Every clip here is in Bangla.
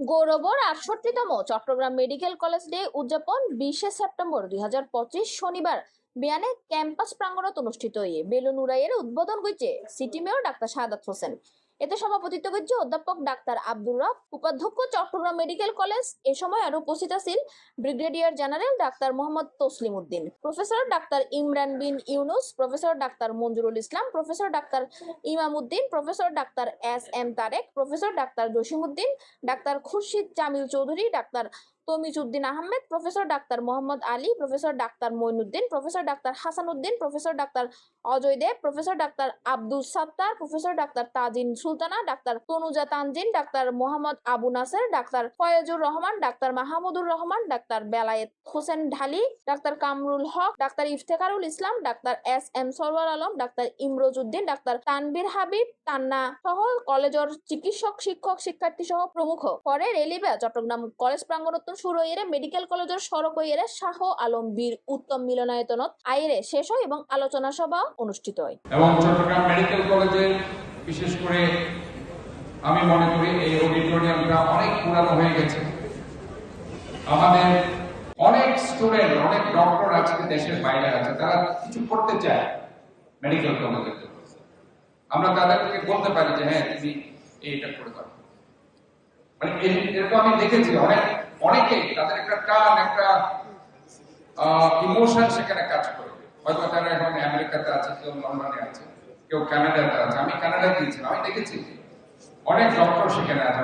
গৌরবর আটষট্টিতম চট্টগ্রাম মেডিকেল কলেজ ডে উদযাপন বিশে সেপ্টেম্বর দুই হাজার পঁচিশ শনিবার। বিয়ানে ক্যাম্পাস প্রাঙ্গণত অনুষ্ঠিত হয়ে বেলুন উড়াইয়ের উদ্বোধন করছে city mayor doctor Shahadat Hossain. এতে সভাপতিত্ব করছে অধ্যাপক ডাক্তার আব্দুর রব, উপাধ্যক্ষ চট্টগ্রাম মেডিকেল কলেজ, এ সময় আরও উপস্থিত আছেন brigadier general doctor Mohammad Taslim Uddin professor doctor Imran Bin Yunus, professor doctor Manjurul Islam, professor doctor Imam Uddin professor doctor S M Tareq, professor doctor Jasim Uddin doctor Khurshid Jamil Chowdhury, doctor Tamizuddin Ahmed, professor doctor Mohammad Ali, professor doctor Moinuddin, professor doctor Hasan Uddin professor doctor Ajoy Deb, professor doctor Abdul Sattar, professor doctor Tajin Sultana, doctor Tanuja Tanjin, doctor Mohammad Abu Naser, doctor Foyezur Rahman, doctor Mahmudur Rahman, doctor Belayet Hossain Dhali, doctor Kamrul Haque, doctor Iftekharul Islam, doctor S M Sarwar Alam, doctor Imroz Uddin, doctor Tanvir Habib, Tanna সহ কলেজের চিকিৎসক, শিক্ষক শিক্ষার্থী সহ প্রমুখ। পরে রেলিবে চট্টগ্রাম কলেজ প্রাঙ্গণত্ব শুরু হইরে মেডিকেল কলেজের সড়ক হইরে শাহ আলম বীর উত্তম মিলনায়তনত আইরে শেষ হয় এবং আলোচনা সভা অনুষ্ঠিত হয়। এবং চট্টগ্রাম মেডিকেল কলেজে বিশেষ করে আমি মনে করি এই অডিটোরিয়ামটা অনেক পুরানো হয়ে গেছে। আমাদের অনেক স্টুডেন্ট অনেক ডক্টর আজকে দেশের বাইরে আছে, তারা কিছু করতে চায় মেডিকেল কলেজের আমরা তাদেরকে বলতে পারি যে হ্যাঁ তুমি এইটা করে দাও। মানে এরকম আমি দেখেছি অনেক অনেকেই তাদের একটা টান, একটা ইমোশন সেখানে কাজ হয়তো তারা এখন আমেরিকাতে আছে, কেউ লন্ডনে আছে, কেউ কানাডাতে আছে। আমি কানাডায় গিয়েছিলাম, আমি দেখেছি। অনেক ডক্টর সেখানে আছে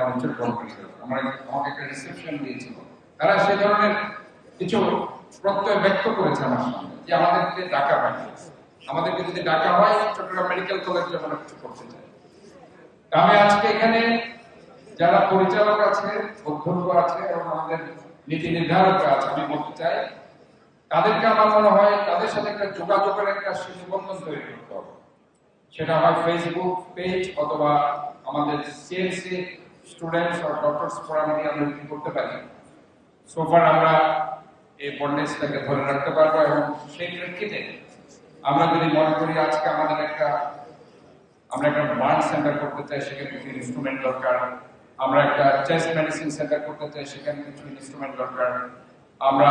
আমার আমাকে একটা রিসেপশন দিয়েছিল। তারা সেই ধরনের কিছু প্রত্যয় ব্যক্ত করেছে আমার সামনে, যে আমাদেরকে ডাকা হয়। আমাদেরকে যদি ডাকা হয়, চট্টগ্রাম মেডিকেল কলেজে আমরা কিছু করতে চাই। আমি আজকে এখানে যারা পরিচালক আছে, অধ্যক্ষ আছে এবং আমাদের নীতি নির্ধারক আছে, আমি বলতে চাই, তাদেরকে আমার মনে হয় তাদের সাথে একটা যোগাযোগের একটা সুবন্ধন তৈরি করতে হবে। সেটা হয় ফেসবুক পেজ অথবা আমাদের সিএনসি স্টুডেন্টস আর ডক্টরস ফোরাম দিয়ে আমরা কি করতে পারি। সোফার আমরা এই বন্ডেজটাকে ধরে রাখতে পারব এবং সেই প্রেক্ষিতে আমরা যদি মনে করি আজকে আমাদের একটা, আমরা একটা বার্ন সেন্টার করতে চাই কিছু ইনস্ট্রুমেন্ট দরকার। আমরা একটা চেস্ট মেডিসিন সেন্টার করতে চাই, সেখানে কিছু ইনস্ট্রুমেন্ট দরকার। আমরা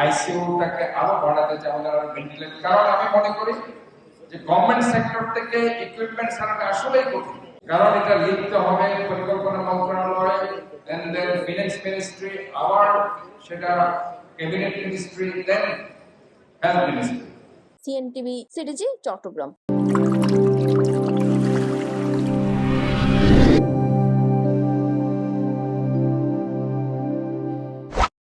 আইসিইউটাকে আরও বাড়াতে চাই, আমাদের আরও ভেন্টিলেট কারণ আমি মনে করি যে গভর্নমেন্ট সেক্টর থেকে ইকুইপমেন্ট ছাড়াটা আসলেই কঠিন। কারণ এটা লিখতে হবে পরিকল্পনা মন্ত্রণালয় এন্ড দেন ফিনান্স মিনিস্ট্রি আবার সেটা cabinet ministry then health ministry CNTV CTG Chittagong.